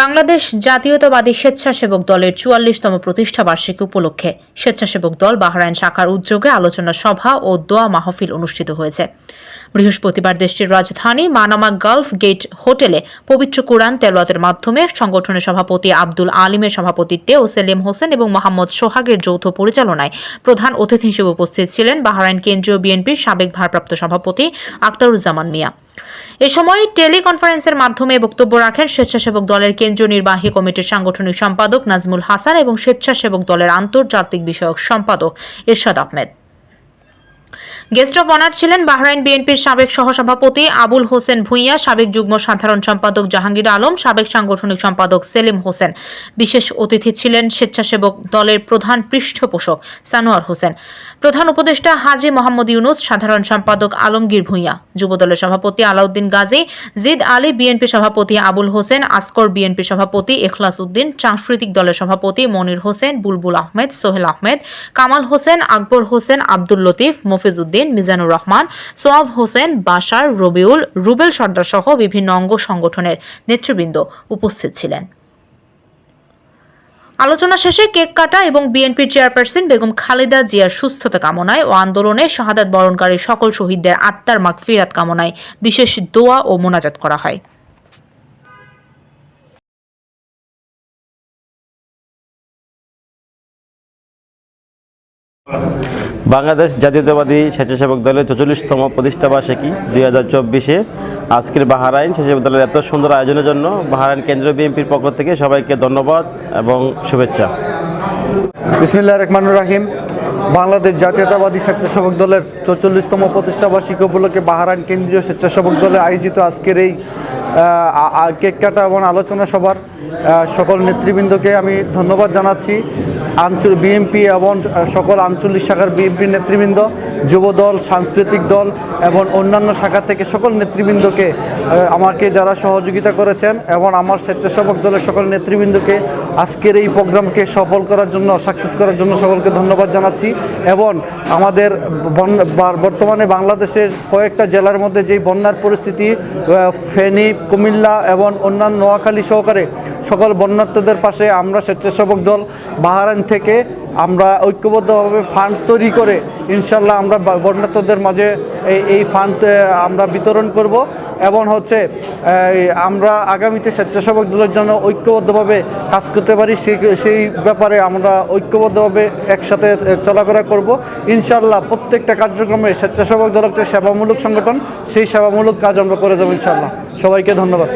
বাংলাদেশ জাতীয়তাবাদী স্বেচ্ছাসেবক দলের চুয়াল্লিশতম প্রতিষ্ঠা বার্ষিকী উপলক্ষে স্বেচ্ছাসেবক দল বাহরাইন শাখার উদ্যোগে আলোচনা সভা ও দোয়া মাহফিল অনুষ্ঠিত হয়েছে। বৃহস্পতিবার দেশটির রাজধানী মানামা গালফ গেট হোটেলে পবিত্র কোরআন তেলাওয়াতের মাধ্যমে সংগঠনের সভাপতি আব্দুল আলিমের সভাপতিত্বে ও সেলিম হোসেন এবং মোহাম্মদ সোহাগের যৌথ পরিচালনায় প্রধান অতিথি হিসেবে উপস্থিত ছিলেন বাহরাইন কেন্দ্রীয় বিএনপির সাবেক ভারপ্রাপ্ত সভাপতি আক্তারুজ্জামান মিয়া। এ সময় টেলিকনফারেন্সের মাধ্যমে বক্তব্য রাখেন স্বেচ্ছাসেবক দলের কেন্দ্রীয় নির্বাহী কমিটির সাংগঠনিক সম্পাদক নাজমুল হাসান এবং স্বেচ্ছাসেবক দলের আন্তর্জাতিক বিষয়ক সম্পাদক Ershad Ahmed. Guest of honour ছিলেন বাহরাইন বিএনপির সাবেক সহসভাপতি আবুল হোসেন ভুঁইয়া, সাবেক যুগ্ম সাধারণ সম্পাদক জাহাঙ্গীর আলম, সাবেক সাংগঠনিক সম্পাদক সেলিম হোসেন। বিশেষ অতিথি ছিলেন স্বেচ্ছাসেবক দলের প্রধান পৃষ্ঠপোষক সানোয়ার হোসেন। প্রধান উপদেষ্টা হাজি মোহাম্মদ ইউনুস, সাধারণ সম্পাদক আলমগীর ভুঁইয়া, যুবদলের সভাপতি আলাউদ্দিন গাজী, জিদ আলী বিএনপি সভাপতি আবুল হোসেন, আসকর বিএনপি সভাপতি এখলাস উদ্দিন, সাংস্কৃতিক দলের সভাপতি মনির হোসেন, বুলবুল আহমেদ, সোহেল আহমেদ, কামাল হোসেন, আকবর হোসেন, আব্দুল লতিফ মফিজ উদ্দিন মিজানুর রহমান সোয়াব হোসেন, বাশার, রবিউল, রুবেল সর্দার সহ বিভিন্ন অঙ্গ সংগঠনের নেতৃবৃন্দ উপস্থিত ছিলেন। আলোচনা শেষে কেক কাটা এবং বিএনপির চেয়ারপারসন বেগম খালেদা জিয়ার সুস্থতা কামনায় ও আন্দোলনে শাহাদাত বরণকারী সকল শহীদদের আত্মার মাগফিরাত কামনায় বিশেষ দোয়া ও মোনাজাত করা হয়। বাংলাদেশ জাতীয়তাবাদী স্বেচ্ছাসেবক দলের চৌচল্লিশতম প্রতিষ্ঠা বার্ষিকী দুই হাজার চব্বিশে। আজকের বাহারাইন স্বেচ্ছাসেবক দলের এত সুন্দর আয়োজনের জন্য বাহারাইন কেন্দ্রীয় বিএনপির পক্ষ থেকে সবাইকে ধন্যবাদ এবং শুভেচ্ছা। বিসমিল্লাহ রহমানুর রাহিম। বাংলাদেশ জাতীয়তাবাদী স্বেচ্ছাসেবক দলের চৌচল্লিশতম প্রতিষ্ঠা বার্ষিকী উপলক্ষে বাহারান কেন্দ্রীয় স্বেচ্ছাসেবক দলে আয়োজিত আজকের এই কেক কাটা এবং আলোচনা সভার সকল নেতৃবৃন্দকে আমি ধন্যবাদ জানাচ্ছি। আঞ্চল বিএনপি এবং সকল আঞ্চলিক শাখার বিএনপির নেতৃবৃন্দ, যুবদল, সাংস্কৃতিক দল এবং অন্যান্য শাখা থেকে সকল নেতৃবৃন্দকে আমাকে যারা সহযোগিতা করেছেন এবং আমার স্বেচ্ছাসেবক দলের সকল নেতৃবৃন্দকে আজকের এই প্রোগ্রামকে সফল করার জন্য সাকসেস করার জন্য সকলকে ধন্যবাদ জানাচ্ছি এবং আমাদের বর্তমানে বাংলাদেশের কয়েকটা জেলার মধ্যে যেই বন্যার পরিস্থিতি ফেনী, কুমিল্লা এবং অন্যান্য নোয়াখালী সহকারে সকল বন্যার্থদের পাশে আমরা স্বেচ্ছাসেবক দল বাহারান থেকে আমরা ঐক্যবদ্ধভাবে ফান্ড তৈরি করে ইনশাল্লাহ আমরা বা- বন্যার্থদের মাঝে এই এই ফান্ড আমরা বিতরণ করব এবং হচ্ছে আমরা আগামীতে স্বেচ্ছাসেবক দলের জন্য ঐক্যবদ্ধভাবে কাজ করতে পারি সেই সেই ব্যাপারে আমরা ঐক্যবদ্ধভাবে একসাথে চলাফেরা করব। ইনশাল্লাহ প্রত্যেকটা কার্যক্রমে স্বেচ্ছাসেবক দল একটা সেবামূলক সংগঠন, সেই সেবামূলক কাজ আমরা করে যাব ইনশাল্লাহ। সবাইকে ধন্যবাদ।